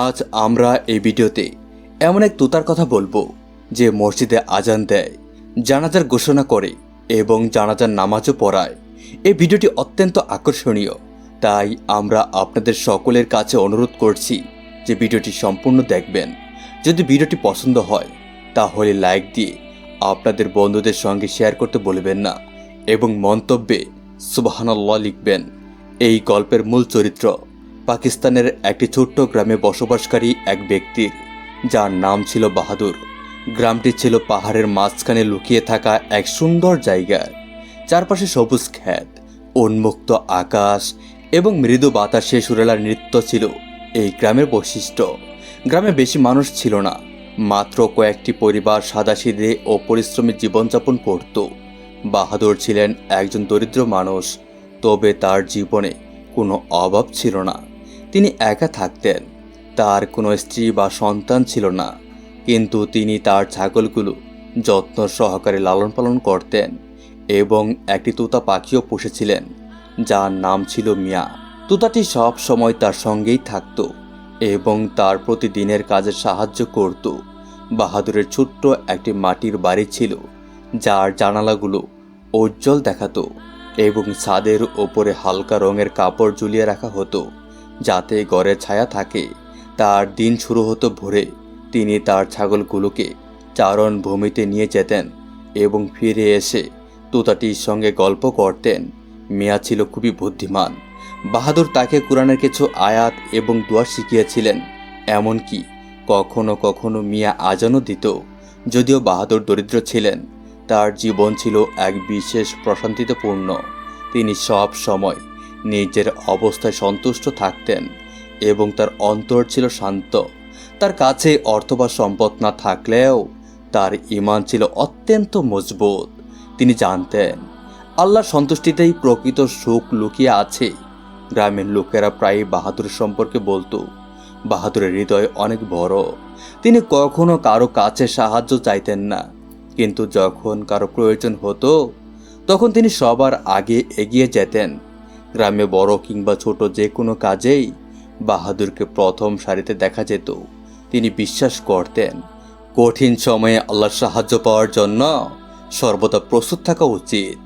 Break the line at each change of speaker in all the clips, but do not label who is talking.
আজ আমরা এই ভিডিওতে এমন এক তুতার কথা বলব যে মসজিদে আজান দেয়, জানাজার ঘোষণা করে এবং জানাজার নামাজও পড়ায়। এই ভিডিওটি অত্যন্ত আকর্ষণীয়, তাই আমরা আপনাদের সকলের কাছে অনুরোধ করছি যে ভিডিওটি সম্পূর্ণ দেখবেন। যদি ভিডিওটি পছন্দ হয়, তাহলে লাইক দিয়ে আপনাদের বন্ধুদের সঙ্গে শেয়ার করতে বলবেন না এবং মন্তব্যে সুবাহানাল্লাহ লিখবেন। এই গল্পের মূল চরিত্র পাকিস্তানের একটি ছোট্ট গ্রামে বসবাসকারী এক ব্যক্তির যার নাম ছিল বাহাদুর। গ্রামটি ছিল পাহাড়ের মাঝখানে লুকিয়ে থাকা এক সুন্দর জায়গা। চারপাশে সবুজ খ্যাত উন্মুক্ত আকাশ এবং মৃদু বাতাসে সুরেলার নৃত্য ছিল। এই গ্রামের বৈশিষ্ট্য, গ্রামে বেশি মানুষ ছিল না, মাত্র কয়েকটি পরিবার সাদাসিধে ও পরিশ্রমী জীবনযাপন করত। বাহাদুর ছিলেন একজন দরিদ্র মানুষ, তবে তার জীবনে কোনো অভাব ছিল না। তিনি একা থাকতেন। তার কোনো স্ত্রী বা সন্তান ছিল না, কিন্তু তিনি তার ছাগলগুলো যত্ন সহকারে লালন পালন করতেন এবং একটি তোতা পাখিও পুষেছিলেন, যার নাম ছিল মিয়া। তোতাটি সব সময় তার সঙ্গেই থাকত এবং তার প্রতিদিনের কাজে সাহায্য করত। বাহাদুরের ছোট্ট একটি মাটির বাড়ি ছিল, যার জানালাগুলো উজ্জ্বল দেখাতো এবং ছাদের ওপরে হালকা রঙের কাপড় ঝুলিয়ে রাখা হতো। যাতে ঘরে ছায়া থাকে। তার দিন শুরু হতো ভোরে। তিনি তার ছাগলগুলোকে চারণ ভূমিতে নিয়ে যেতেন এবং ফিরে এসে তোতাটির সঙ্গে গল্প করতেন। মিয়া ছিল খুবই বুদ্ধিমান। বাহাদুর তাকে কোরআনের কিছু আয়াত এবং দোয়া শিখিয়েছিলেন। এমনকি কখনো কখনো মিয়া আজানও দিত। যদিও বাহাদুর দরিদ্র ছিলেন, তার জীবন ছিল এক বিশেষ প্রশান্তিতে পূর্ণ। তিনি সব সময় নিজের অবস্থায় সন্তুষ্ট থাকতেন এবং তার অন্তর ছিল শান্ত। তার কাছে অর্থ বা সম্পদ না থাকলেও তার ইমান ছিল অত্যন্ত মজবুত। তিনি জানতেন, আল্লাহর সন্তুষ্টিতেই প্রকৃত সুখ লুকিয়ে আছে। গ্রামের লোকেরা প্রায় বাহাদুর সম্পর্কে বলতো, বাহাদুরের হৃদয় অনেক বড়। তিনি কখনো কারও কাছে সাহায্য চাইতেন না, কিন্তু যখন কারও প্রয়োজন হতো, তখন তিনি সবার আগে এগিয়ে যেতেন। গ্রামে বড় কিংবা ছোট যে কোনো কাজেই বাহাদুরকে প্রথম সারিতে দেখা যেত। তিনি বিশ্বাস করতেন, কঠিন সময়ে আল্লাহর সাহায্য পাওয়ার জন্য সর্বদা প্রস্তুত থাকা উচিত।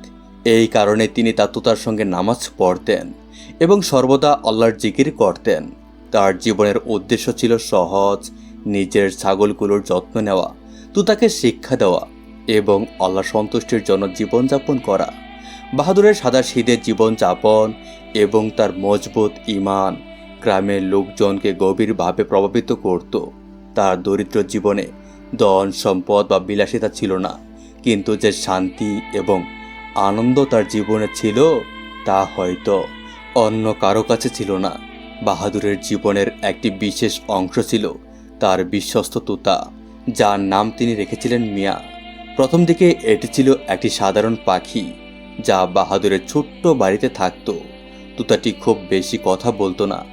এই কারণে তিনি তাতুতার সঙ্গে নামাজ পড়তেন এবং সর্বদা আল্লাহর জিকির করতেন। তার জীবনের উদ্দেশ্য ছিল সহজ, নিজের ছাগলগুলোর যত্ন নেওয়া তুতাকে শিক্ষা দেওয়া এবং আল্লাহ সন্তুষ্টির জন্য জীবনযাপন করা। বাহাদুরের সাদা শীতের জীবনযাপন এবং তার মজবুত ইমান গ্রামের লোকজনকে গভীরভাবে প্রভাবিত করত। তার দরিদ্র জীবনে ধন, সম্পদ বা বিলাসিতা ছিল না। কিন্তু যে শান্তি এবং আনন্দ তার জীবনে ছিল, তা হয়তো অন্য কারও কাছে ছিল না। বাহাদুরের জীবনের একটি বিশেষ অংশ ছিল তার বিশ্বস্ত তুতা, যার নাম তিনি রেখেছিলেন মিয়া। প্রথম দিকে এটি ছিল একটি সাধারণ পাখি। যা বাহাদুরের ছোট্ট বাড়িতে থাকত। তুতাটি খুব বেশি কথা বলতো না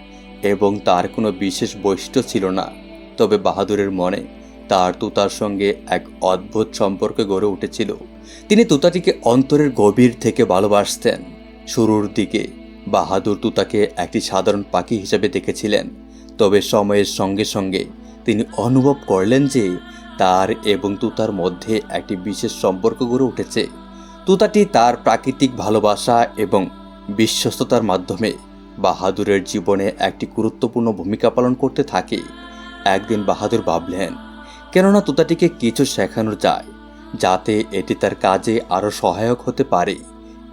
এবং তার কোনো বিশেষ বৈশিষ্ট্য ছিল না। তবে বাহাদুরের মনে তার তুতার সঙ্গে এক অদ্ভুত সম্পর্ক গড়ে উঠেছিল। তিনি তুতাটিকে অন্তরের গভীর থেকে ভালোবাসতেন। শুরুর দিকে বাহাদুর তুতাকে একটি সাধারণ পাখি হিসেবে দেখেছিলেন, তবে সময়ের সঙ্গে সঙ্গে তিনি অনুভব করলেন যে তার এবং তুতার মধ্যে একটি বিশেষ সম্পর্ক গড়ে উঠেছে। তুতাটি তার প্রাকৃতিক ভালোবাসা এবং বিশ্বস্ততার মাধ্যমে বাহাদুরের জীবনে একটি গুরুত্বপূর্ণ ভূমিকা পালন করতে থাকে। একদিন বাহাদুর ভাবলেন, কেননা তুতাটিকে কিছু শেখানো যায় যাতে এটি তার কাজে আরও সহায়ক হতে পারে।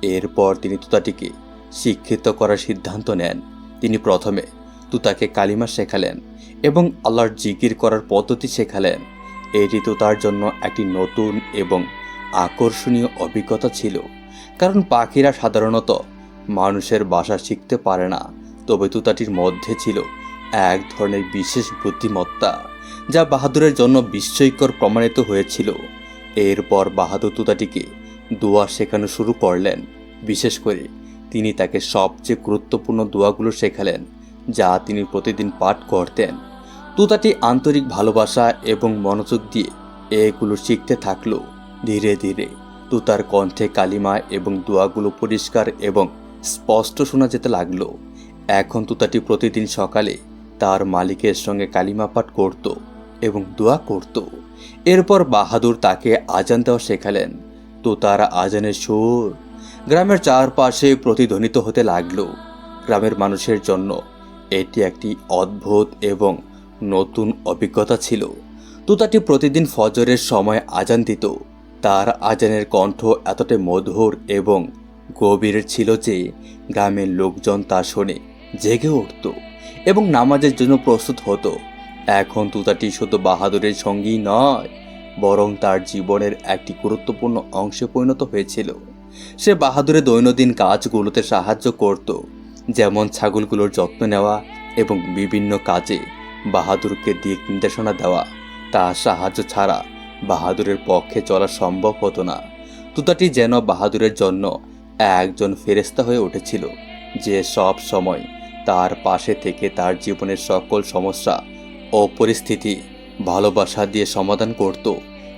এরপর তিনি তুতাটিকে শিক্ষিত করার সিদ্ধান্ত নেন। তিনি প্রথমে তুতাকে কালিমা শেখালেন এবং আল্লাহর জিকির করার পদ্ধতি শেখালেন। এটি তো তার জন্য একটি নতুন এবং আকর্ষণীয় অভিজ্ঞতা ছিল, কারণ পাখিরা সাধারণত মানুষের বাসা শিখতে পারে না। তবে তুতাটির মধ্যে ছিল এক ধরনের বিশেষ বুদ্ধিমত্তা, যা বাহাদুরের জন্য বিস্ময়কর প্রমাণিত হয়েছিল। এরপর বাহাদুর তুতাটিকে দোয়া শেখানো শুরু করলেন। বিশেষ করে তিনি তাকে সবচেয়ে গুরুত্বপূর্ণ দোয়াগুলো শেখালেন, যা তিনি প্রতিদিন পাঠ করতেন। তুতাটি আন্তরিক ভালোবাসা এবং মনোযোগ দিয়ে এগুলো শিখতে থাকল। ধীরে ধীরে তুতার কণ্ঠে কালিমা এবং দোয়াগুলো পরিষ্কার এবং স্পষ্ট শোনা যেতে লাগল। এখন তুতাটি প্রতিদিন সকালে তার মালিকের সঙ্গে কালিমা পাঠ করত এবং দোয়া করত। এরপর বাহাদুর তাকে আজান দেওয়া শেখালেন। তো তার আজানের সুর গ্রামের চারপাশে প্রতিধ্বনিত হতে লাগল। গ্রামের মানুষের জন্য এটি একটি অদ্ভুত এবং নতুন অভিজ্ঞতা ছিল। তুতাটি প্রতিদিন ফজরের সময় আজান দিত। তার আজানের কণ্ঠ এতটাই মধুর এবং গভীর ছিল যে গ্রামের লোকজন তা শোনে জেগে উঠত এবং নামাজের জন্য প্রস্তুত হতো। এখন তুতাটি শুধু বাহাদুরের সঙ্গী নয়, বরং তার জীবনের একটি গুরুত্বপূর্ণ অংশে পরিণত হয়েছিল। সে বাহাদুরের দৈনন্দিন কাজগুলোতে সাহায্য করত, যেমন ছাগলগুলোর যত্ন নেওয়া এবং বিভিন্ন কাজে বাহাদুরকে দিক নির্দেশনা দেওয়া। তা সাহায্য ছাড়া বাহাদুরের পক্ষে চলা সম্ভব হতো না। তুতাটি যেন বাহাদুরের জন্য একজন ফেরেস্তা হয়ে উঠেছিল, যে সব সময় তার পাশে থেকে তার জীবনের সকল সমস্যা ও পরিস্থিতি ভালোবাসা দিয়ে সমাধান করত।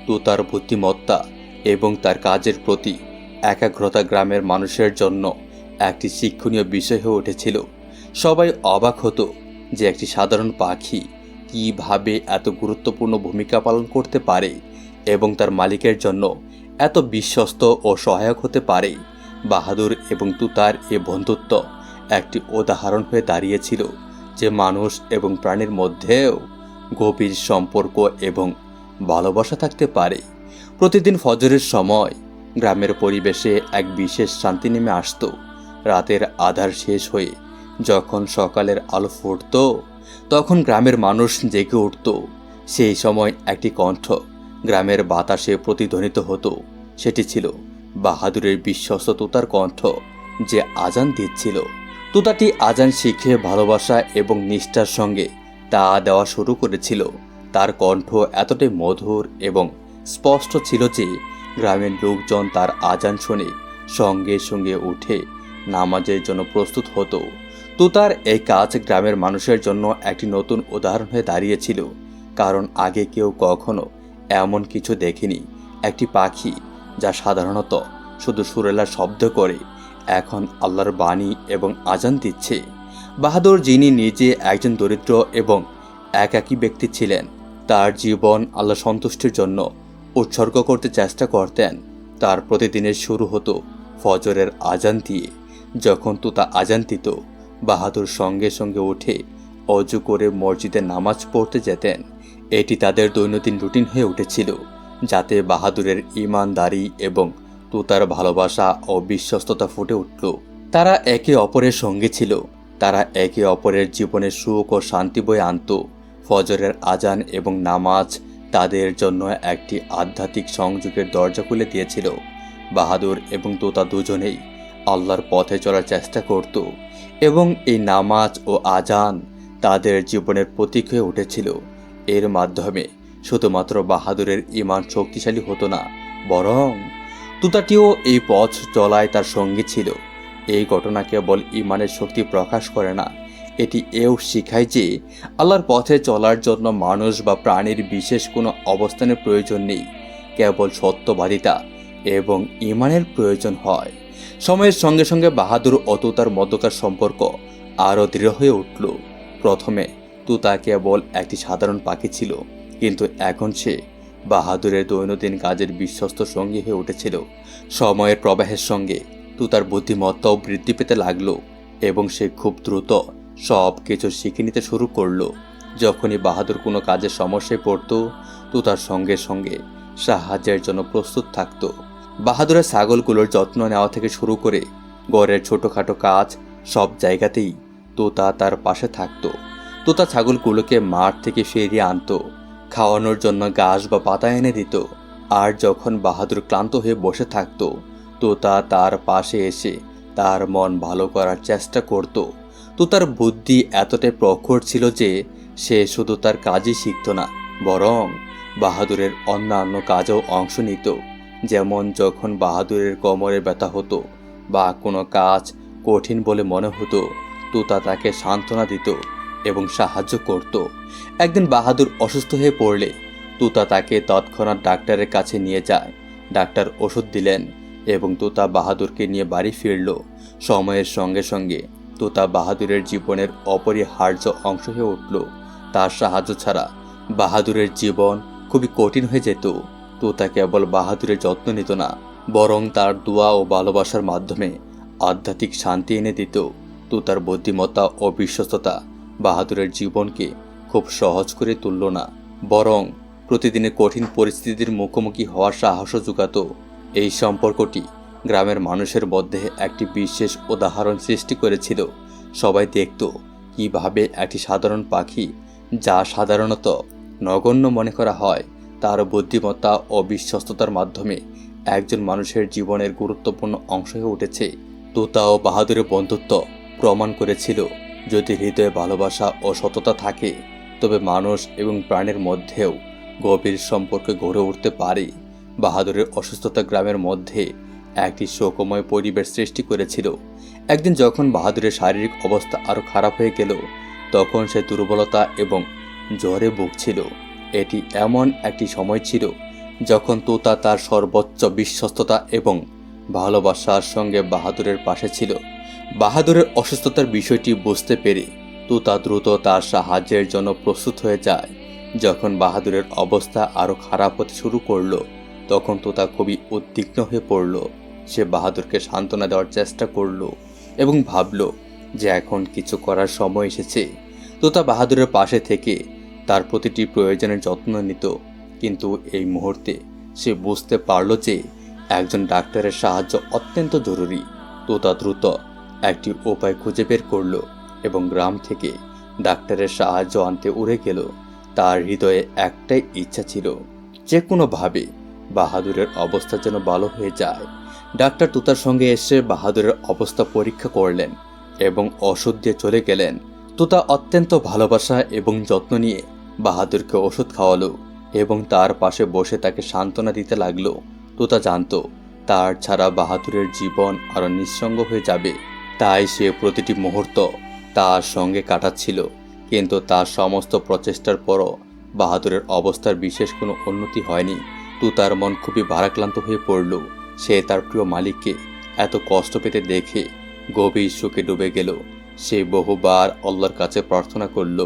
তো তার বুদ্ধিমত্তা এবং তার কাজের প্রতি একাগ্রতা গ্রামের মানুষের জন্য একটি শিক্ষণীয় বিষয় হয়ে উঠেছিল। সবাই অবাক হতো যে একটি সাধারণ পাখি কীভাবে এত গুরুত্বপূর্ণ ভূমিকা পালন করতে পারে এবং তার মালিকের জন্য এত বিশ্বস্ত ও সহায়ক হতে পারে? বাহাদুর এবং তুতার এ বন্ধুত্ব একটি উদাহরণ হয়ে দাঁড়িয়েছিল যে মানুষ এবং প্রাণীর মধ্যেও গভীর সম্পর্ক এবং ভালোবাসা থাকতে পারে। প্রতিদিন ফজরের সময় গ্রামের পরিবেশে এক বিশেষ শান্তি নেমে আসতো। রাতের আধার শেষ হয়ে যখন সকালের আলো ফুটত তখন গ্রামের মানুষ জেগে উঠত। সেই সময় একটি কণ্ঠ গ্রামের বাতাসে প্রতিধ্বনিত হতো। সেটি ছিল বাহাদুরের বিশ্বস্ত তুতার কণ্ঠ যে আজান দিচ্ছিল। তোতাটি আজান শিখে ভালোবাসা এবং নিষ্ঠার সঙ্গে তা দেওয়া শুরু করেছিল। তার কণ্ঠ এতটাই মধুর এবং স্পষ্ট ছিল যে গ্রামের লোকজন তার আজান শুনে সঙ্গে সঙ্গে উঠে নামাজের জন্য প্রস্তুত হতো। তুতার এই কাজ গ্রামের মানুষের জন্য একটি নতুন উদাহরণ হয়ে দাঁড়িয়েছিল। কারণ আগে কেউ কখনো এমন কিছু দেখেনি। একটি পাখি, যা সাধারণত শুধু সুরেলার শব্দ করে, এখন আল্লাহর বাণী এবং আজান দিচ্ছে। বাহাদুর যিনি নিজে একজন দরিদ্র এবং একাকী ব্যক্তি ছিলেন, তার জীবন আল্লাহ সন্তুষ্টির জন্য উৎসর্গ করতে চেষ্টা করতেন। তার প্রতিদিনের শুরু হতো ফজরের আজান দিয়ে। যখন তুতা আজান দিত বাহাদুর সঙ্গে সঙ্গে উঠে অজু করে মসজিদে নামাজ পড়তে যেতেন। এটি তাদের দৈনন্দিন রুটিন হয়ে উঠেছিল, যাতে বাহাদুরের ইমানদারি এবং তুতার ভালোবাসা ও বিশ্বস্ততা ফুটে উঠল। তারা একে অপরের সঙ্গে ছিল। তারা একে অপরের জীবনে সুখ ও শান্তি বয়ে আনত। ফজরের আজান এবং নামাজ তাদের জন্য একটি আধ্যাত্মিক সংযোগের দরজা খুলে দিয়েছিল। বাহাদুর এবং তোতা দুজনেই আল্লাহর পথে চলার চেষ্টা করত এবং এই নামাজ ও আজান তাদের জীবনের প্রতীক হয়ে উঠেছিল। এর মাধ্যমে শুধুমাত্র বাহাদুরের ইমান শক্তিশালী হতো না, বরং তুতাটিও এই পথ চলায় তার সঙ্গী ছিল। এই ঘটনা কেবল ইমানের শক্তি প্রকাশ করে না, এটি এও শিখায় যে আল্লাহর পথে চলার জন্য মানুষ বা প্রাণীর বিশেষ কোনো অবস্থানের প্রয়োজন নেই, কেবল সত্যবাদিতা এবং ইমানের প্রয়োজন হয়। সময়ের সঙ্গে সঙ্গে বাহাদুর ও তুতার মধ্যকার সম্পর্ক আরও দৃঢ় হয়ে উঠল। প্রথমে তুতা কেবল একটি সাধারণ পাখি ছিল, কিন্তু এখন সে বাহাদুরের দৈনন্দিন কাজের বিশ্বস্ত সঙ্গী হয়ে উঠেছিল। সময়ের প্রবাহের সঙ্গে তুতার বুদ্ধিমত্তাও বৃদ্ধি পেতে লাগল এবং সে খুব দ্রুত সব কিছু শিখে নিতে শুরু করল। যখনই বাহাদুর কোনো কাজের সমস্যায় পড়তো তুতার সঙ্গে সঙ্গে সাহায্যের জন্য প্রস্তুত থাকতো। বাহাদুরের ছাগলগুলোর যত্ন নেওয়া থেকে শুরু করে গড়ের ছোটোখাটো কাজ সব জায়গাতেই তোতা তার পাশে থাকতো। তোতা ছাগলগুলোকে মাঠ থেকে ফিরিয়ে আনতো, খাওয়ানোর জন্য ঘাস বা পাতা এনে দিত। আর যখন বাহাদুর ক্লান্ত হয়ে বসে থাকতো, তোতা তার পাশে এসে তার মন ভালো করার চেষ্টা করত। তো তার বুদ্ধি এতটাই প্রখর ছিল যে সে শুধু তার কাজই শিখত না, বরং বাহাদুরের অন্যান্য কাজেও অংশ নিত। যেমন যখন বাহাদুরের কোমরে ব্যথা হতো বা কোনো কাজ কঠিন বলে মনে হতো, তুতা তাকে সান্ত্বনা দিত এবং সাহায্য করত। একদিন বাহাদুর অসুস্থ হয়ে পড়লে তুতা তাকে তৎক্ষণাৎ ডাক্তারের কাছে নিয়ে যায়। ডাক্তার ওষুধ দিলেন এবং তুতা বাহাদুরকে নিয়ে বাড়ি ফিরল। সময়ের সঙ্গে সঙ্গে তোতা বাহাদুরের জীবনের অপরিহার্য অংশ হয়ে উঠল। তার সাহায্য ছাড়া বাহাদুরের জীবন খুবই কঠিন হয়ে যেত। তোতা কেবল বাহাদুরের যত্ন নিত না, বরং তার দোয়া ও ভালোবাসার মাধ্যমে আধ্যাত্মিক শান্তি এনে দিত। তোতার বুদ্ধিমত্তা ও বিশ্বস্ততা বাহাদুরের জীবনকে খুব সহজ করে তুলল না, বরং প্রতিদিনের কঠিন পরিস্থিতির মুখোমুখি হওয়ার সাহসও যোগাত এই সম্পর্কটি গ্রামের মানুষের মধ্যে একটি বিশেষ উদাহরণ সৃষ্টি করেছিল। সবাই দেখত কীভাবে একটি সাধারণ পাখি, যা সাধারণত নগণ্য মনে করা হয় তার বুদ্ধিমত্তা ও বিশ্বস্ততার মাধ্যমে একজন মানুষের জীবনের গুরুত্বপূর্ণ অংশ হয়ে উঠেছে। তোতা ও বাহাদুরের বন্ধুত্ব প্রমাণ করেছিল যদি হৃদয়ে ভালোবাসা ও সততা থাকে, তবে মানুষ এবং প্রাণের মধ্যেও গভীর সম্পর্ক গড়ে উঠতে পারে। বাহাদুরের অসুস্থতা গ্রামের মধ্যে একটি শোকময় পরিবেশ সৃষ্টি করেছিল। একদিন যখন বাহাদুরের শারীরিক অবস্থা আরও খারাপ হয়ে গেল, তখন সে দুর্বলতা এবং জ্বরে ভুগছিল। এটি এমন একটি সময় ছিল যখন তোতা তার সর্বোচ্চ বিশ্বস্ততা এবং ভালোবাসার সঙ্গে বাহাদুরের পাশে ছিল। বাহাদুরের অসুস্থতার বিষয়টি বুঝতে পেরে তোতা দ্রুত তার সাহায্যের জন্য প্রস্তুত হয়ে যায়। যখন বাহাদুরের অবস্থা আরও খারাপ হতে শুরু করল, তখন তোতা খুবই উদ্বিগ্ন হয়ে পড়ল। সে বাহাদুরকে সান্ত্বনা দেওয়ার চেষ্টা করল এবং ভাবল যে এখন কিছু করার সময় এসেছে। তোতা বাহাদুরের পাশে থেকে তার প্রতিটি প্রয়োজনের যত্ন নিত। কিন্তু এই মুহূর্তে সে বুঝতে পারল যে একজন ডাক্তারের সাহায্য অত্যন্ত জরুরি। তোতা দ্রুত একটি উপায় খুঁজে বের করল এবং গ্রাম থেকে ডাক্তারের সাহায্য আনতে উড়ে গেল। তার হৃদয়ে একটাই ইচ্ছা ছিল যে কোনোভাবে বাহাদুরের অবস্থা যেন ভালো হয়ে যায়। ডাক্তার তুতার সঙ্গে এসে বাহাদুরের অবস্থা পরীক্ষা করলেন এবং ওষুধ দিয়ে চলে গেলেন। তুতা অত্যন্ত ভালোবাসা এবং যত্ন নিয়ে বাহাদুরকে ওষুধ খাওয়ালো এবং তার পাশে বসে তাকে সান্ত্বনা দিতে লাগল। তুতা জানতো, তার ছাড়া বাহাদুরের জীবন আরও নিঃসঙ্গ হয়ে যাবে। তাই সে প্রতিটি মুহূর্ত তার সঙ্গে কাটাচ্ছিল, কিন্তু তার সমস্ত প্রচেষ্টার পরও বাহাদুরের অবস্থার বিশেষ কোনো উন্নতি হয়নি। তুতার মন খুবই ভারাক্লান্ত হয়ে পড়ল। সে তার প্রিয় মালিককে এত কষ্ট পেতে দেখে গভীর সুখে ডুবে গেল। সে বহুবার আল্লাহর কাছে প্রার্থনা করল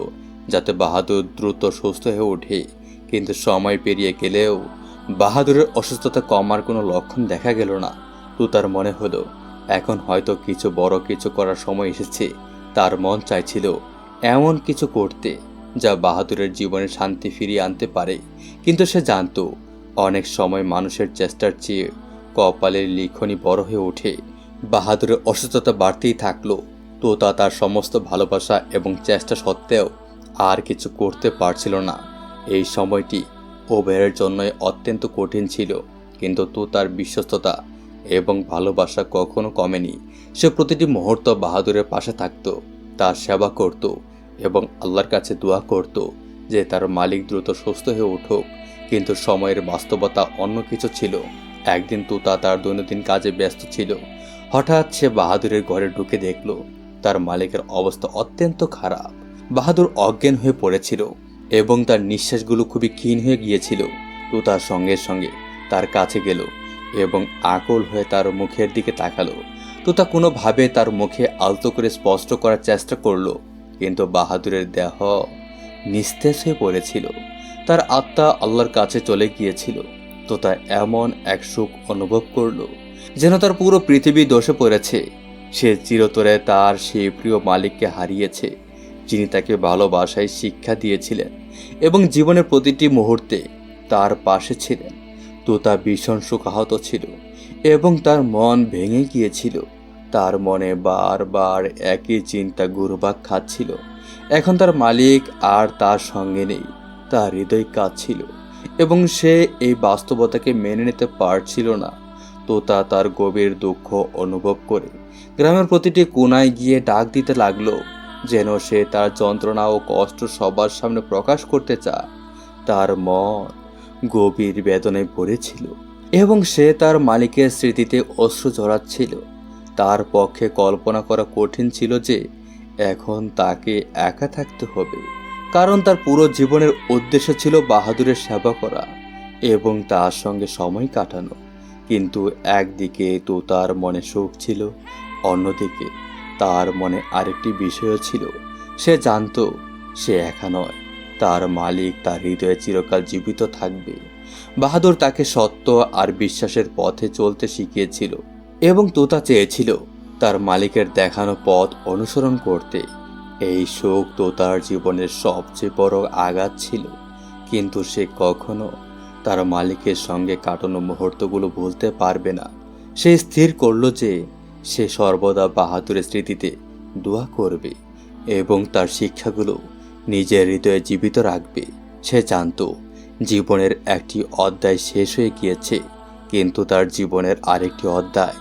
যাতে বাহাদুর দ্রুত সুস্থ হয়ে ওঠে। কিন্তু সময় পেরিয়ে গেলেও বাহাদুরের অসুস্থতা কমার কোনো লক্ষণ দেখা গেল না। তো তার মনে হলো, এখন হয়তো কিছু বড় কিছু করার সময় এসেছে। তার মন চাইছিল এমন কিছু করতে, যা বাহাদুরের জীবনে শান্তি ফিরিয়ে আনতে পারে। কিন্তু সে জানতো, অনেক সময় মানুষের চেষ্টার চেয়ে কপালের লিখনই বড় হয়ে ওঠে। বাহাদুরের অসুস্থতা বাড়তেই থাকল। তোতা তার সমস্ত ভালোবাসা এবং চেষ্টা সত্ত্বেও আর কিছু করতে পারছিল না। এই সময়টি ওবেরের জন্যই অত্যন্ত কঠিন ছিল, কিন্তু তো তার বিশ্বস্ততা এবং ভালোবাসা কখনো কমেনি। সে প্রতিটি মুহূর্ত বাহাদুরের পাশে থাকতো, তার সেবা করত এবং আল্লাহর কাছে দোয়া করত যে তার মালিক দ্রুত সুস্থ হয়ে উঠুক, কিন্তু সময়ের বাস্তবতা অন্য কিছু ছিল। একদিন তুতা তার দৈনন্দিন কাজে ব্যস্ত ছিল। হঠাৎ সে বাহাদুরের ঘরে ঢুকে দেখল, তার মালিকের অবস্থা অত্যন্ত খারাপ। বাহাদুর অজ্ঞান হয়ে পড়েছিল এবং তার নিঃশ্বাসগুলো খুবই ক্ষীণ হয়ে গিয়েছিল। তো তার সঙ্গে সঙ্গে তার কাছে গেল এবং আকুল হয়ে তার মুখের দিকে তাকালো। তো তা কোনোভাবে তার মুখে আলতো করে স্পষ্ট করার চেষ্টা করল, কিন্তু বাহাদুরের দেহ নিস্তেজ হয়ে পড়েছিল। তার আত্মা আল্লাহর কাছে চলে গিয়েছিল। তো তা এমন এক সুখ অনুভব করল যেন তার পুরো পৃথিবী দোষে পড়েছে। সে চিরতরে তার সেই প্রিয় মালিককে হারিয়েছে। যিনি তাকে ভালোবাসায় শিক্ষা দিয়েছিলেন এবং জীবনের প্রতিটি মুহূর্তে তার পাশে ছিলেন, তো তা ভীষণ সুখাহত ছিল এবং তার মন ভেঙে গিয়েছিল। তার মনে বারবার একই চিন্তা ঘুরবাক খাচ্ছিল। এখন তার মালিক আর তার সঙ্গে নেই, তার হৃদয় কাঁদছিল এবং সে এই বাস্তবতাকে মেনে নিতে পারছিল না। তোতা তার গভীর দুঃখ অনুভব করে গ্রামের প্রতিটি কোনায় গিয়ে ডাক দিতে লাগল যেন সে তার যন্ত্রণা ও কষ্ট সবার সামনে প্রকাশ করতে চায়। তার মন গভীর বেদনায় পড়েছিল এবং সে তার মালিকের স্মৃতিতে অশ্রু ঝরাচ্ছিল। তার পক্ষে কল্পনা করা কঠিন ছিল যে এখন তাকে একা থাকতে হবে। কারণ তার পুরো জীবনের উদ্দেশ্য ছিল বাহাদুরের সেবা করা এবং তার সঙ্গে সময় কাটানো। কিন্তু একদিকে তো তার মনে সুখ ছিল, অন্যদিকে তার মনে আরেকটি বিষয়ও ছিল। সে জানতো, সে একা নয়। তার মালিক তার হৃদয়ে চিরকাল জীবিত থাকবে। বাহাদুর তাকে সত্য আর বিশ্বাসের পথে চলতে শিখিয়েছিল এবং তোতা চেয়েছিল তার মালিকের দেখানো পথ অনুসরণ করতে। এই শোক তোতার জীবনের সবচেয়ে বড় আঘাত ছিল। কিন্তু সে কখনো তার মালিকের সঙ্গে কাটানো মুহূর্তগুলো ভুলতে পারবে না। সে স্থির করল যে সে সর্বদা বাহাদুরের স্মৃতিতে দোয়া করবে এবং তার শিক্ষাগুলো নিজের হৃদয়ে জীবিত রাখবে। সে জানতো জীবনের একটি অধ্যায় শেষ হয়ে গিয়েছে, কিন্তু তার জীবনের আরেকটি অধ্যায়,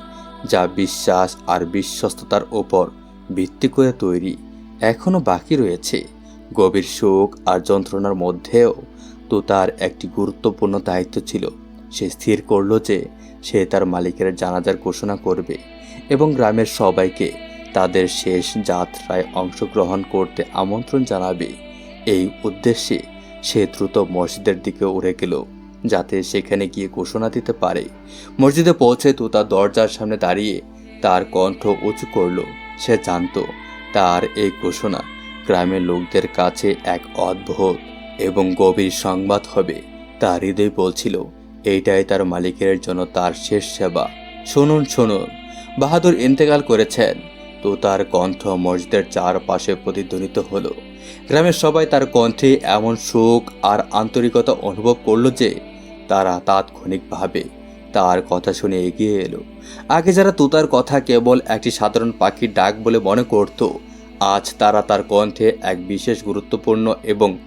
যা বিশ্বাস আর বিশ্বস্ততার ওপর ভিত্তি করে তৈরি এখনও বাকি রয়েছে। গভীর শোক আর যন্ত্রণার মধ্যেও তো তার একটি গুরুত্বপূর্ণ দায়িত্ব ছিল। সে স্থির করল যে সে তার মালিকের জানাজার ঘোষণা করবে। এবং গ্রামের সবাইকে তাদের শেষ যাত্রায় অংশগ্রহণ করতে আমন্ত্রণ জানাবে। এই উদ্দেশ্যে সে দ্রুত মসজিদের দিকে উড়ে গেল, যাতে সেখানে গিয়ে ঘোষণা দিতে পারে। মসজিদে পৌঁছে তো তার দরজার সামনে দাঁড়িয়ে তার কণ্ঠ উঁচু করল। সে জানতো তার এই ঘোষণা গ্রামের লোকদের কাছে এক অদ্ভুত এবং গভীর সংবাদ হবে। তার হৃদয় বলছিল, এইটাই তার মালিকের জন্য তার শেষ সেবা। শুনুন শুনুন। বাহাদুর ইন্তেকাল করেছেন। তো তার কণ্ঠ মসজিদের চারপাশে প্রতিধ্বনিত হলো। গ্রামের সবাই তার কণ্ঠে এমন সুখ আর আন্তরিকতা অনুভব করল যে তারা তাৎক্ষণিকভাবে তার কথা শুনে এগিয়ে এলো। আগে যারা তুতার কথা কেবল একটি সাধারণ পাখির ডাক বলে মনে করত, আজ তারা তার কণ্ঠে এক বিশেষ গুরুত্বপূর্ণ এবং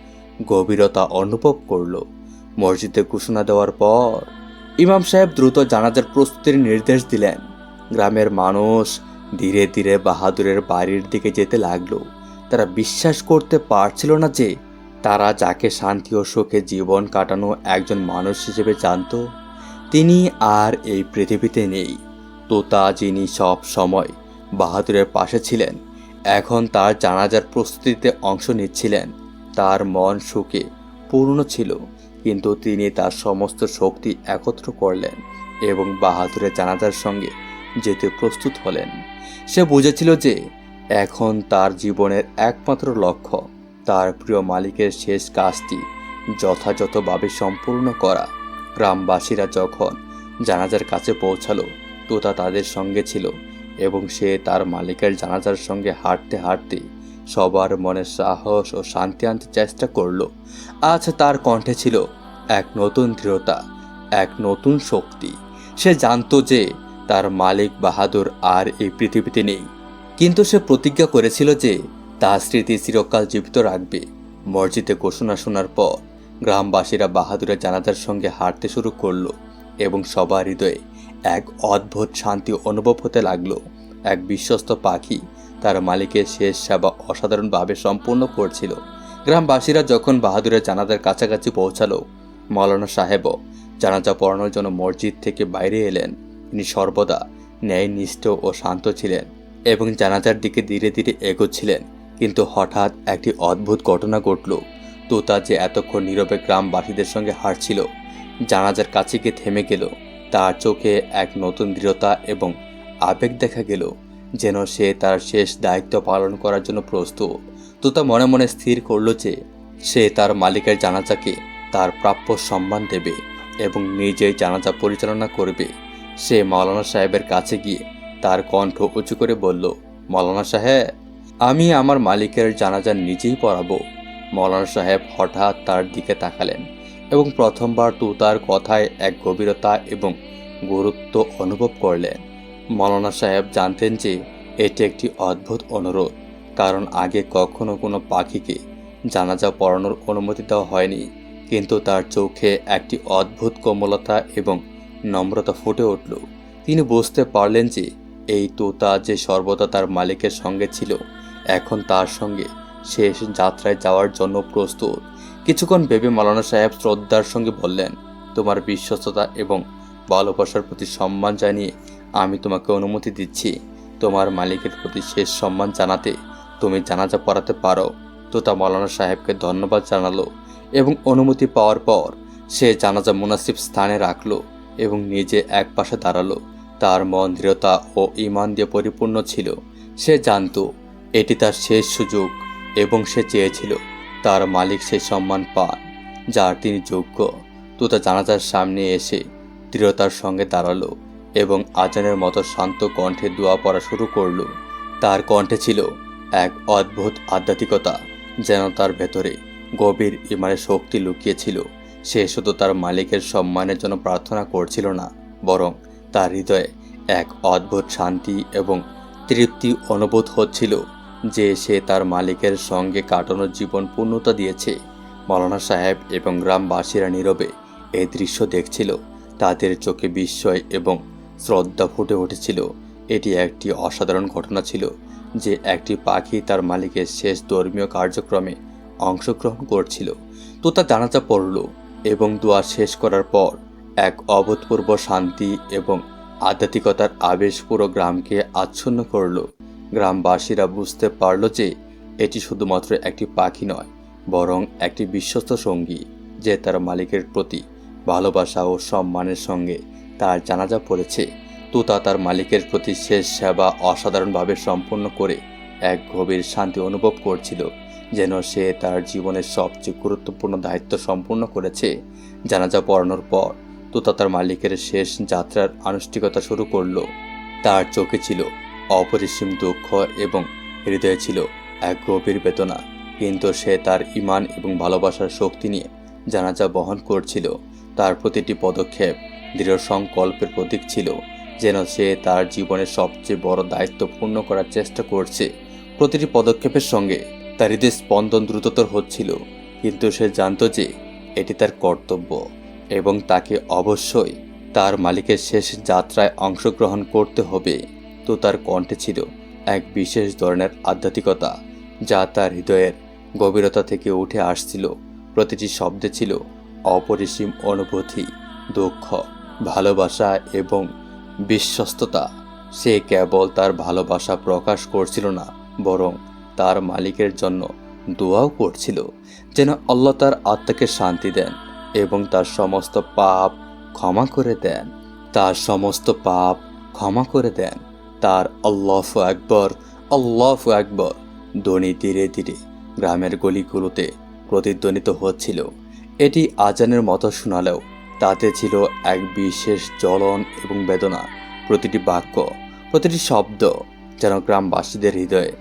গভীরতা অনুভব করল। মসজিদে ঘোষণা দেওয়ার পর ইমাম সাহেব দ্রুত জানাজার প্রস্তুতির নির্দেশ দিলেন। গ্রামের মানুষ ধীরে ধীরে বাহাদুরের বাড়ির দিকে যেতে লাগল। তারা বিশ্বাস করতে পারছিল না যে তারা যাকে শান্তি ও সুখে জীবন কাটানো একজন মানুষ হিসেবে জানত, তিনি আর এই পৃথিবীতে নেই। তোতা যিনি সব সময় বাহাদুরের পাশে ছিলেন, এখন তার জানাজার প্রস্তুতিতে অংশ নিচ্ছিলেন। তার মন সুখে, পূর্ণ ছিল, কিন্তু তিনি তার সমস্ত শক্তি একত্র করলেন এবং বাহাদুরের জানাজার সঙ্গে যেতে প্রস্তুত হলেন। সে বুঝেছিল যে এখন তার জীবনের একমাত্র লক্ষ্য তার প্রিয় মালিকের শেষ কাজটি যথাযথভাবে সম্পূর্ণ করা। গ্রামবাসীরা যখন জানাজার কাছে পৌঁছালো, তোতা তাদের সঙ্গে ছিল এবং সে তার মালিকের জানাজার সঙ্গে হাঁটতে হাঁটতে সবার মনে সাহস ও শান্তি আনতে চেষ্টা করল। আজ তার কণ্ঠে ছিল এক নতুন দৃঢ়তা, এক নতুন শক্তি। সে জানতো যে তার মালিক বাহাদুর আর এই পৃথিবীতে নেই। কিন্তু সে প্রতিজ্ঞা করেছিল যে তার স্মৃতি চিরকাল জীবিত রাখবে। মসজিদে ঘোষণা শোনার পর গ্রামবাসীরা বাহাদুরের জানাজার সঙ্গে হাঁটতে শুরু করল এবং সবার হৃদয়ে এক অদ্ভুত শান্তি অনুভব হতে লাগল। এক বিশ্বস্ত পাখি তার মালিকের শেষ সেবা অসাধারণভাবে সম্পূর্ণ করছিল। গ্রামবাসীরা যখন বাহাদুরের জানাজার কাছাকাছি পৌঁছালো, মৌলানা সাহেবও জানাজা পড়ানোর জন্য মসজিদ থেকে বাইরে এলেন। তিনি সর্বদা ন্যায়নিষ্ঠ ও শান্ত ছিলেন এবং জানাজার দিকে ধীরে ধীরে এগোচ্ছিলেন। কিন্তু হঠাৎ একটি অদ্ভুত ঘটনা ঘটল। তোতা যে এতক্ষণ নীরবে গ্রামবাসীদের সঙ্গে হাঁটছিল, জানাজার কাছে গিয়ে থেমে গেল। তার চোখে এক নতুন দৃঢ়তা এবং আবেগ দেখা গেল, যেন সে তার শেষ দায়িত্ব পালন করার জন্য প্রস্তুত। তোতা মনে মনে স্থির করল যে, সে তার মালিকের জানাজাকে তার প্রাপ্য সম্মান দেবে এবং নিজেই জানাজা পরিচালনা করবে। সে মৌলানা সাহেবের কাছে গিয়ে তার কণ্ঠ উঁচু করে বলল, মৌলানা সাহেব, আমি আমার মালিকের জানাজা নিজেই পড়াবো। মৌলানা সাহেব হঠাৎ তার দিকে তাকালেন এবং প্রথমবার তো তার কথায় এক গভীরতা এবং গুরুত্ব অনুভব করলেন। মৌলানা সাহেব জানতেন যে এটি একটি অদ্ভুত অনুরোধ, কারণ আগে কখনো কোনো পাখিকে জানাজা পড়ানোর অনুমতি দেওয়া হয়নি, কিন্তু তার চোখে একটি অদ্ভুত কোমলতা এবং নম্রতা ফুটে উঠল। তিনি বুঝতে পারলেন যে এই তোতা যে সর্বদা তার মালিকের সঙ্গে ছিল, এখন তার সঙ্গে শেষ যাত্রায় যাওয়ার জন্য প্রস্তুত। কিছুক্ষণ ভেবে মালানা সাহেব শ্রদ্ধার সঙ্গে বললেন, তোমার বিশ্বস্ততা এবং ভালোবাসার প্রতি সম্মান জানিয়ে আমি তোমাকে অনুমতি দিচ্ছি। তোমার মালিকের প্রতি শেষ সম্মান জানাতে তুমি জানাজা পড়াতে পারো। তোতা মালানা সাহেবকে ধন্যবাদ জানালো এবং অনুমতি পাওয়ার পর সে জানাজা মুনাসিব স্থানে রাখল। এবং নিজে এক পাশে দাঁড়াল। তার মন দৃঢ়তা ও ইমান দিয়ে পরিপূর্ণ ছিল। সে জানতো, এটি তার শেষ সুযোগ এবং সে চেয়েছিল তার মালিক সেই সম্মান পান, যার তিনি যোগ্য। তুতা জানাজার সামনে এসে দৃঢ়তার সঙ্গে দাঁড়াল এবং আজানের মতো শান্ত কণ্ঠে দোয়া পড়া শুরু করল। তার কণ্ঠে ছিল এক অদ্ভুত আধ্যাত্মিকতা যেন তার ভেতরে গভীর ইমানের শক্তি লুকিয়েছিল। সে শুধু তার মালিকের সম্মানের জন্য প্রার্থনা করছিল না, বরং তার হৃদয়ে এক অদ্ভুত শান্তি এবং তৃপ্তি অনুভূত হচ্ছিল যে সে তার মালিকের সঙ্গে কাটানো জীবন পূর্ণতা দিয়েছে। মৌলানা সাহেব এবং গ্রামবাসীরা নীরবে এই দৃশ্য দেখছিল। তাদের চোখে বিস্ময় এবং শ্রদ্ধা ফুটে উঠেছিল। এটি একটি অসাধারণ ঘটনা ছিল যে একটি পাখি তার মালিকের শেষ ধর্মীয় কার্যক্রমে অংশগ্রহণ করছিল। তো তা জানাজা পড়ল। এবং দোয়া শেষ করার পর এক অভূতপূর্ব শান্তি এবং আধ্যাত্মিকতার আবেশ পুরো গ্রামকে আচ্ছন্ন করল। গ্রামবাসীরা বুঝতে পারল যে এটি শুধুমাত্র একটি পাখি নয়, বরং একটি বিশ্বস্ত সঙ্গী যে তার মালিকের প্রতি ভালোবাসা ও সম্মানের সঙ্গে তার জানাজা পড়েছে। তুতা তার মালিকের প্রতি শেষ সেবা অসাধারণভাবে সম্পন্ন করে এক গভীর শান্তি অনুভব করছিল। যেন সে তার জীবনের সবচেয়ে গুরুত্বপূর্ণ দায়িত্ব সম্পূর্ণ করেছে। জানাজা পড়ানোর পর তুতা তার মালিকের শেষ যাত্রার আনুষ্ঠানিকতা শুরু করল। তার চোখে ছিল অপরিসীম দুঃখ এবং হৃদয়ে ছিল এক গভীর বেদনা। কিন্তু সে তার ইমান এবং ভালোবাসার শক্তি নিয়ে জানাজা বহন করছিল। তার প্রতিটি পদক্ষেপ দৃঢ় সংকল্পের প্রতীক ছিল, যেন সে তার জীবনের সবচেয়ে বড় দায়িত্ব পূর্ণ করার চেষ্টা করছে। প্রতিটি পদক্ষেপের সঙ্গে তার হৃদয় স্পন্দন দ্রুততর হচ্ছিল, কিন্তু সে জানতো যে এটি তার কর্তব্য এবং তাকে অবশ্যই তার মালিকের শেষ যাত্রায় অংশগ্রহণ করতে হবে। তো তার কণ্ঠে ছিল এক বিশেষ ধরনের আধ্যাত্মিকতা, যা তার হৃদয়ের গভীরতা থেকে উঠে আসছিল। প্রতিটি শব্দে ছিল অপরিসীম অনুভূতি, দুঃখ, ভালোবাসা এবং বিশ্বস্ততা। সে কেবল তার ভালোবাসা প্রকাশ করছিল না, বরং তার মালিকের জন্য দোয়াও করছিল যেন আল্লাহ তার আত্মাকে শান্তি দেন এবং তার সমস্ত পাপ ক্ষমা করে দেন। তার সমস্ত পাপ ক্ষমা করে দেন। তার আল্লাহ আকবর আল্লাহ আকবর। ধ্বনি ধীরে ধীরে গ্রামের গলিগুলোতে প্রতিধ্বনিত হচ্ছিল। এটি আজানের মতো শোনালেও তাতে ছিল এক বিশেষ জ্বলন এবং বেদনা। প্রতিটি বাক্য, প্রতিটি শব্দ যেন গ্রামবাসীদের হৃদয়ে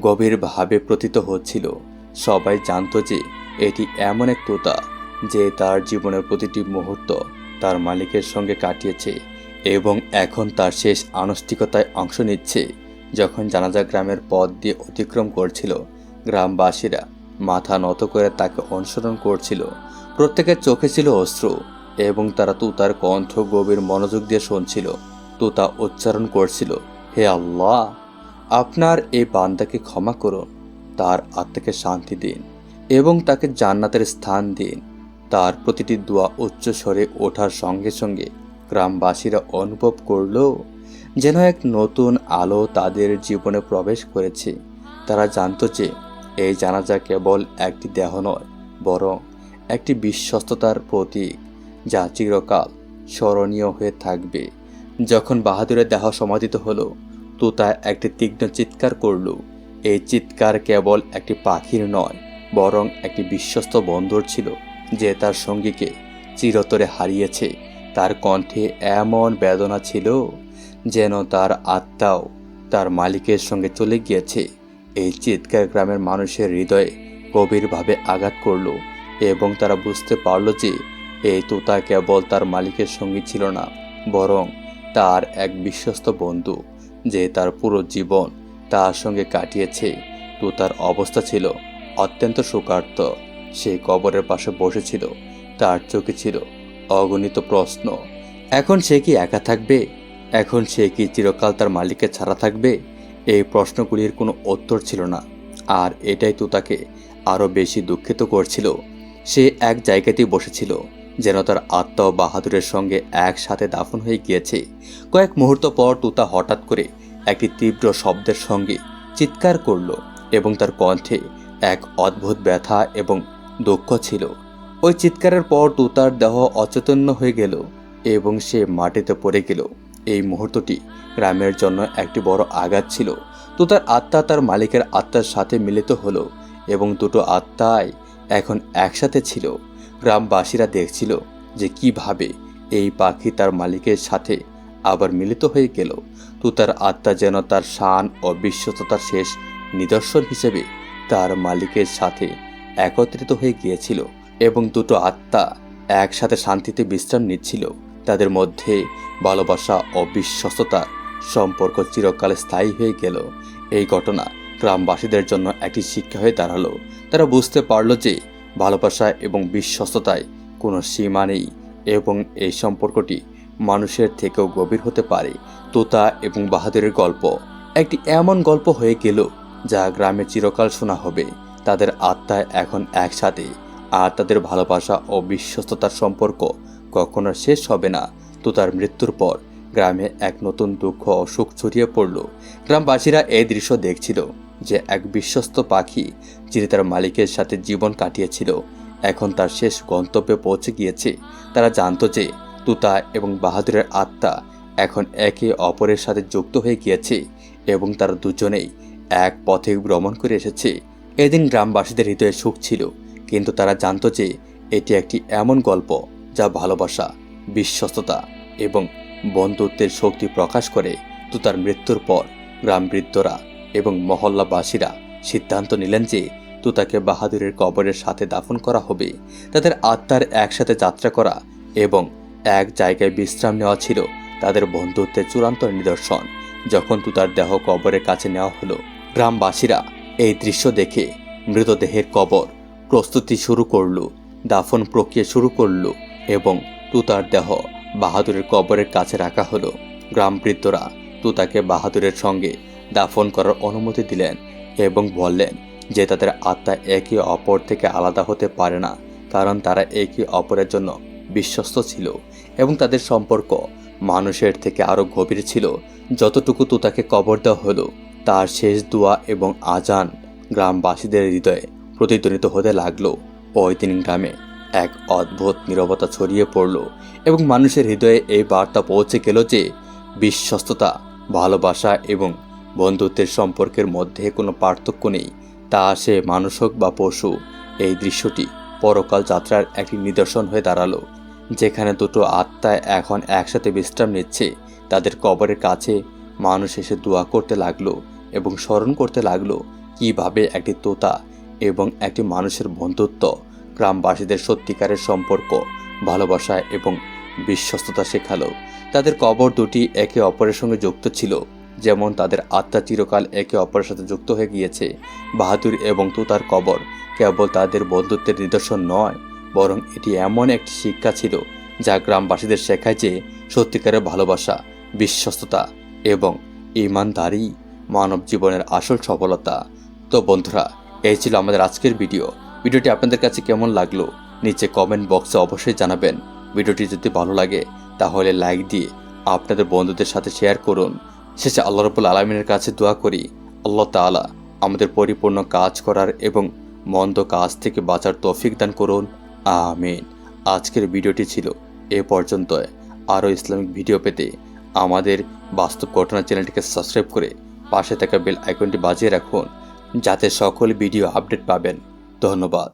গভীরভাবে প্রতীত হচ্ছিল। সবাই জানতো যে এটি এমন এক তোতা যে তার জীবনের প্রতিটি মুহূর্ত তার মালিকের সঙ্গে কাটিয়েছে এবং এখন তার শেষ আনুষ্ঠানিকতায় অংশ নিচ্ছে। যখন জানাজা গ্রামের পথ দিয়ে অতিক্রম করছিল, গ্রামবাসীরা মাথা নত করে তাকে অনুসরণ করছিল। প্রত্যেকের চোখে ছিল অশ্রু এবং তারা তুতার কণ্ঠ গভীর মনোযোগ দিয়ে শুনছিল। তুতা উচ্চারণ করছিল, হে আল্লাহ! আপনার এই বান্দাকে ক্ষমা করুন, তার আত্মাকে শান্তি দিন এবং তাকে জান্নাতের স্থান দিন। তার প্রতিটি দোয়া উচ্চ স্বরে ওঠার সঙ্গে সঙ্গে গ্রামবাসীরা অনুভব করল যেন এক নতুন আলো তাদের জীবনে প্রবেশ করেছে। তারা জানতো যে এই জানাজা কেবল একটি দেহ নয়, বরং একটি বিশ্বস্ততার প্রতীক যা চিরকাল স্মরণীয় হয়ে থাকবে। যখন বাহাদুরের দেহ সমাধিত হলো তুতা একটি তীক্ষ্ণ চিৎকার করল। এই চিৎকার কেবল একটি পাখির নয়, বরং একটি বিশ্বস্ত বন্ধুর ছিল, যে তার সঙ্গীকে চিরতরে হারিয়েছে। তার কণ্ঠে এমন বেদনা ছিল যেন তার আত্মাও তার মালিকের সঙ্গে চলে গিয়েছে। এই চিৎকার গ্রামের মানুষের হৃদয়ে গভীরভাবে আঘাত করল এবং তারা বুঝতে পারল যে এই তোতা কেবল তার মালিকের সঙ্গী ছিল না, বরং তার এক বিশ্বস্ত বন্ধু। যে তার পুরো জীবন তার সঙ্গে কাটিয়েছে। তো তার অবস্থা ছিল অত্যন্ত শোকার্ত। সে কবরের পাশে বসেছিল। তার চোখে ছিল অগণিত প্রশ্ন। এখন সে কি একা থাকবে? এখন সে কি চিরকাল তার মালিককে ছাড়া থাকবে? এই প্রশ্নগুলির কোনো উত্তর ছিল না। আর এটাই তো তাকে আরও বেশি দুঃখিত করছিল। সে এক জায়গাতেই বসেছিল, যেন তার আত্মা বাহাদুরের সঙ্গে একসাথে দাফন হয়ে গিয়েছে। কয়েক মুহূর্ত পর তুতা হঠাৎ করে একটি তীব্র শব্দের সঙ্গে চিৎকার করল এবং তার কণ্ঠে এক অদ্ভুত ব্যথা এবং দুঃখ ছিল। ওই চিৎকারের পর তুতার দেহ অচেতন্য হয়ে গেল এবং সে মাটিতে পড়ে গেল। এই মুহূর্তটি গ্রামের জন্য একটি বড় আঘাত ছিল। তোতার আত্মা তার মালিকের আত্মার সাথে মিলিত হলো এবং দুটো আত্মাই এখন একসাথে ছিল। গ্রামবাসীরা দেখছিল যে কীভাবে এই পাখি তার মালিকের সাথে আবার মিলিত হয়ে গেল। তুতার আত্মা যেন তার শান ও বিশ্বস্ততার শেষ নিদর্শন হিসেবে তার মালিকের সাথে একত্রিত হয়ে গিয়েছিল এবং দুটো আত্মা একসাথে শান্তিতে বিশ্রাম নিচ্ছিল। তাদের মধ্যে ভালোবাসা ও বিশ্বস্ততার সম্পর্ক চিরকাল স্থায়ী হয়ে গেল। এই ঘটনা গ্রামবাসীদের জন্য একটি শিক্ষা হয়ে দাঁড়াল। তারা বুঝতে পারল যে ভালোবাসা এবং বিশ্বস্ততায় কোনো সীমা নেই এবং এই সম্পর্কটি মানুষের থেকেও গভীর হতে পারে তোতা এবং বাহাদুরের গল্প। একটি এমন গল্প হয়ে গেল যা গ্রামে চিরকাল শোনা হবে। তাদের আত্মায় এখন একসাথে, আর তাদের ভালোবাসা ও বিশ্বস্ততার সম্পর্ক কখনো শেষ হবে না। তোতার মৃত্যুর পর গ্রামে এক নতুন দুঃখ ও সুখ ছড়িয়ে পড়ল। গ্রামবাসীরা এই দৃশ্য দেখছিল যে এক বিশ্বস্ত পাখি যিনি তার মালিকের সাথে জীবন কাটিয়েছিল, এখন তার শেষ গন্তব্যে পৌঁছে গিয়েছে। তারা জানতো যে তুতা এবং বাহাদুরের আত্মা এখন একে অপরের সাথে যুক্ত হয়ে গিয়েছে এবং তারা দুজনেই এক পথে ভ্রমণ করে এসেছে। এদিন গ্রামবাসীদের হৃদয়ে সুখ ছিল, কিন্তু তারা জানতো যে এটি একটি এমন গল্প যা ভালোবাসা, বিশ্বস্ততা এবং বন্ধুত্বের শক্তি প্রকাশ করে। তুতার মৃত্যুর পর গ্রাম বৃদ্ধরা এবং মহল্লাবাসীরা সিদ্ধান্ত নিলেন যে তুতাকে বাহাদুরের কবরের সাথে দাফন করা হবে। তাদের আত্মার একসাথে যাত্রা করা এবং এক জায়গায় বিশ্রাম নেওয়া ছিল তাদের বন্ধুত্বের চূড়ান্ত নিদর্শন। যখন তুতার দেহ কবরের কাছে নেওয়া হলো, গ্রামবাসীরা এই দৃশ্য দেখে মৃতদেহের কবর প্রস্তুতি শুরু করল, দাফন প্রক্রিয়া শুরু করল এবং তুতার দেহ বাহাদুরের কবরের কাছে রাখা হলো। গ্রাম বৃদ্ধরা তুতাকে বাহাদুরের সঙ্গে দাফন করার অনুমতি দিলেন এবং বললেন যে তাদের আত্মা একে অপর থেকে আলাদা হতে পারে না, কারণ তারা একে অপরের জন্য বিশ্বস্ত ছিল এবং তাদের সম্পর্ক মানুষের থেকে আরও গভীর ছিল। যতটুকু তুতাকে কবর দেওয়া হলো, তার শেষ দোয়া এবং আজান গ্রামবাসীদের হৃদয়ে প্রতিধ্বনিত হতে লাগল। ওই দিন গ্রামে এক অদ্ভুত নীরবতা ছড়িয়ে পড়ল এবং মানুষের হৃদয়ে এই বার্তা পৌঁছে গেল যে, বিশ্বস্ততা, ভালোবাসা এবং বন্ধুত্বের সম্পর্কের মধ্যে কোনো পার্থক্য নেই। তা সে মানুষ হোক বা পশু, এই দৃশ্যটি পরকাল যাত্রার একটি নিদর্শন হয়ে দাঁড়াল। যেখানে দুটো আত্মায় এখন একসাথে বিশ্রাম নিচ্ছে, তাদের কবরের কাছে মানুষ এসে দোয়া করতে লাগল এবং স্মরণ করতে লাগল কীভাবে একটি তোতা এবং একটি মানুষের বন্ধুত্ব, গ্রামবাসীদের সত্যিকারের সম্পর্ক, ভালোবাসা এবং বিশ্বস্ততা শেখালো। তাদের কবর দুটি একে অপরের সঙ্গে যুক্ত ছিল, যেমন তাদের আত্মা চিরকাল একে অপরের সাথে যুক্ত হয়ে গিয়েছে। বাহাদুর এবং তোতার কবর কেবল তাদের বন্ধুত্বের নিদর্শন নয় বরং এটি এমন একটি শিক্ষা ছিল যা গ্রামবাসীদের শেখায় যে সত্যিকারের ভালোবাসা, বিশ্বস্ততা এবং ইমানদারি মানব জীবনের আসল সফলতা। তো বন্ধুরা, এই ছিল আমাদের আজকের ভিডিও। ভিডিওটি আপনাদের কাছে কেমন লাগল নিচে কমেন্ট বক্সে অবশ্যই জানাবেন। ভিডিওটি যদি ভালো লাগে, তাহলে লাইক দিয়ে আপনাদের বন্ধুদের সাথে শেয়ার করুন। শেষে আল্লাহ রবুল আলমিনের কাছে দোয়া করি, আল্লাহ তাআলা আমাদের পরিপূর্ণ কাজ করার এবং মন্দ কাজ থেকে বাঁচার তৌফিক দান করুন। আমিন। আজকের ভিডিওটি ছিল এ পর্যন্ত আরও ইসলামিক ভিডিও পেতে আমাদের বাস্তব ঘটনা চ্যানেলটিকে সাবস্ক্রাইব করে পাশে থাকা বেল আইকনটি বাজিয়ে রাখুন, যাতে সকল ভিডিও আপডেট পাবেন। ধন্যবাদ।